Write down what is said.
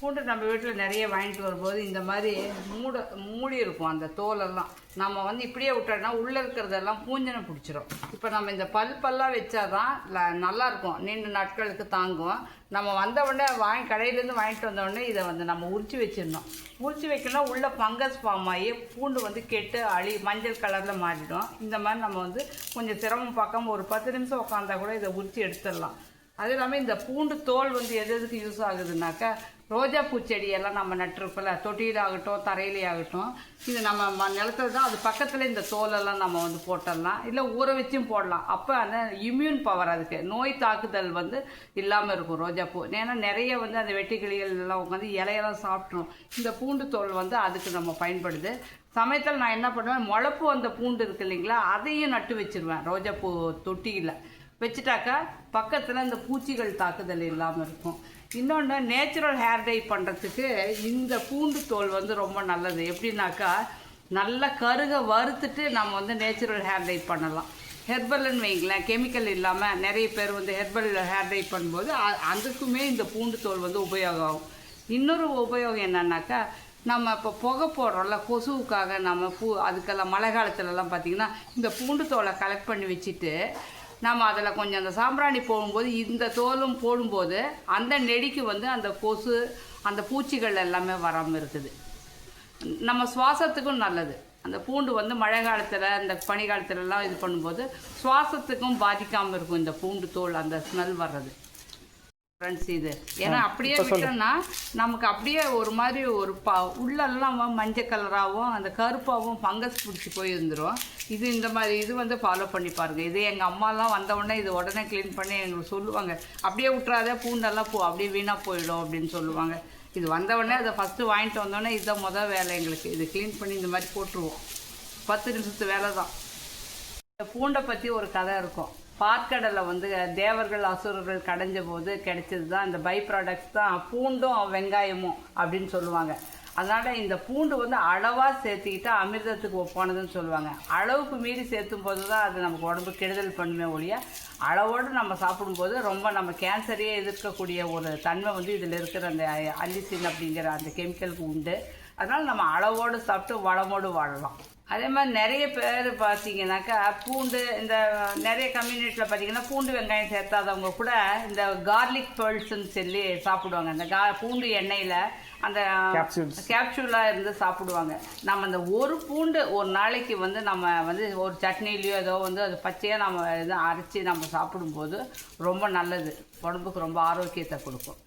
பூண்டு நம்ம வீட்டில் நிறைய வாங்கிட்டு வரும்போது இந்த மாதிரி மூட மூடி இருக்கும் அந்த தோலெல்லாம். நம்ம வந்து இப்படியே விட்டோம்னா உள்ளே இருக்கிறதெல்லாம் பூஞ்சனை பிடிச்சிரும். இப்போ நம்ம இந்த பல் பல்லாக வச்சாதான் நல்லா இருக்கும் நீண்ட நாட்களுக்கு தாங்கும். நம்ம வந்த உடனே வாங்கி கடையிலேருந்து வாங்கிட்டு வந்த உடனே இதை வந்து நம்ம உரிச்சு வச்சிடணும். உரிச்சு வைக்கணும் உள்ளே ஃபங்கஸ் ஃபார்ம் ஆகி பூண்டு வந்து கெட்டு அழி மஞ்சள் கலரில் மாறிடும். இந்த மாதிரி நம்ம வந்து கொஞ்சம் சிரமம் பார்க்காம ஒரு பத்து நிமிஷம் உட்காந்தா கூட இதை உரிச்சு எடுத்துடலாம். அது இல்லாமல் இந்த பூண்டு தோல் வந்து எது எதுக்கு யூஸ் ஆகுதுனாக்கா ரோஜா பூச்செடியெல்லாம் நம்ம நட்டிருப்போம்ல தொட்டியில் ஆகட்டும் இது நம்ம ம நிலத்துல தான் அது பக்கத்தில் இந்த தோலெல்லாம் நம்ம வந்து போட்டுடலாம் இல்லை ஊற வச்சும் போடலாம். அப்போ அந்த இம்யூன் பவர் அதுக்கு நோய் தாக்குதல் வந்து இல்லாமல் இருக்கும் ரோஜா பூ. ஏன்னா நிறைய வந்து அந்த வெட்டிக்கிளிகள் எல்லாம் உட்காந்து இலையெல்லாம் சாப்பிட்ரும். இந்த பூண்டு தோல் வந்து அதுக்கு நம்ம பயன்படுது. சமயத்தில் நான் என்ன பண்ணுவேன் முளப்பு வந்த பூண்டு இருக்கு இல்லைங்களா அதையும் நட்டு வச்சிருவேன் ரோஜா பூ தொட்டியில். வச்சுட்டாக்கா பக்கத்தில் இந்த பூச்சிகள் தாக்குதல் இல்லாமல் இருக்கும். இன்னொன்று நேச்சுரல் ஹேர் டை பண்ணுறதுக்கு இந்த பூண்டு தோல் வந்து ரொம்ப நல்லது. எப்படின்னாக்கா நல்லா கருக வறுத்துட்டு நம்ம வந்து நேச்சுரல் ஹேர் டை பண்ணலாம். ஹெர்பல்னு வைங்களேன் கெமிக்கல் இல்லாமல் நிறைய பேர் வந்து ஹெர்பல் ஹேர் டை பண்ணும்போது அதுக்குமே இந்த பூண்டு தோல் வந்து உபயோகம் ஆகும். இன்னொரு உபயோகம் என்னன்னாக்கா நம்ம இப்போ புகை போடுறோம்ல கொசுவுக்காக நம்ம பூ அதுக்கெல்லாம் மழை காலத்துலலாம் பார்த்திங்கன்னா இந்த பூண்டு தோலை கலெக்ட் பண்ணி வச்சுட்டு நம்ம அதில் கொஞ்சம் அந்த சாம்பிராணி போடும்போது இந்த தோலும் போடும்போது அந்த நெடிக்கு வந்து அந்த கொசு அந்த பூச்சிகள் எல்லாமே வராமல் இருக்குது. நம்ம சுவாசத்துக்கும் நல்லது. அந்த பூண்டு வந்து மழை காலத்தில் இந்த பனி காலத்துலலாம் இது பண்ணும்போது சுவாசத்துக்கும் பாதிக்காமல் இருக்கும் இந்த பூண்டு தோல் அந்த ஸ்மெல் வர்றது. ஃப்ரெண்ட்ஸ் இது. ஏன்னா அப்படியே விட்டோம்னா நமக்கு அப்படியே ஒரு மாதிரி ஒரு ப உள்ளெல்லாம் மஞ்சள் கலராகவும் அந்த கருப்பாகவும் ஃபங்கஸ் பிடிச்சி போய் இருந்துரும். இது இந்த மாதிரி இது வந்து ஃபாலோ பண்ணி பாருங்க. இது எங்கள் அம்மாலாம் வந்த உடனே இது உடனே க்ளீன் பண்ணி எங்களுக்கு சொல்லுவாங்க. அப்படியே விட்றாத பூண்டெல்லாம் போ அப்படியே வீணாக போயிடும் அப்படின்னு சொல்லுவாங்க. இது வந்த உடனே அதை ஃபஸ்ட்டு வாங்கிட்டு வந்தோடனே இதுதான் முதல் வேலை எங்களுக்கு. இது க்ளீன் பண்ணி இந்த மாதிரி போட்டுருவோம். பத்து நிமிஷத்து வேலை தான் இந்த பூண்டை பற்றி ஒரு கதை இருக்கும். பாற்கடலை வந்து தேவர்கள் அசுரர்கள் கடைஞ்ச போது கிடைச்சது தான் இந்த பை ப்ராடக்ட்ஸ் தான். பூண்டும் வெங்காயமும் அப்படின்னு சொல்லுவாங்க. அதனால் இந்த பூண்டு வந்து அளவாக சேர்த்துக்கிட்டா அமிர்தத்துக்கு ஒப்பானதுன்னு சொல்லுவாங்க. அளவுக்கு மீறி சேர்த்தும் போது தான் அது நமக்கு உடம்பு கெடுதல் பண்ணுமே ஒழிய அளவோடு நம்ம சாப்பிடும்போது ரொம்ப நம்ம கேன்சரையே எதிர்க்கக்கூடிய ஒரு தன்மை வந்து இதில் இருக்கிற அந்த அல்லிசின் அப்படிங்கிற அந்த கெமிக்கலுக்கு உண்டு. அதனால் நம்ம அளவோடு சாப்பிட்டு வளமோடு வாழலாம். அதே மாதிரி நிறைய பேர் பார்த்தீங்கன்னாக்கா பூண்டு இந்த நிறைய கம்யூனிட்டியில் பார்த்தீங்கன்னா பூண்டு வெங்காயம் சேர்த்தாதவங்க கூட இந்த கார்லிக் பேர்ல்ஸ்ன்னு சொல்லி சாப்பிடுவாங்க. இந்த கா பூண்டு எண்ணெயில் அந்த. கேப்சூலாக இருந்து சாப்பிடுவாங்க. நம்ம அந்த ஒரு பூண்டு ஒரு நாளைக்கு வந்து நம்ம வந்து ஒரு சட்னிலையோ ஏதோ வந்து அது பச்சையாக நம்ம இது அரைச்சி நம்ம சாப்பிடும்போது ரொம்ப நல்லது. உடம்புக்கு ரொம்ப ஆரோக்கியத்தை கொடுக்கும்.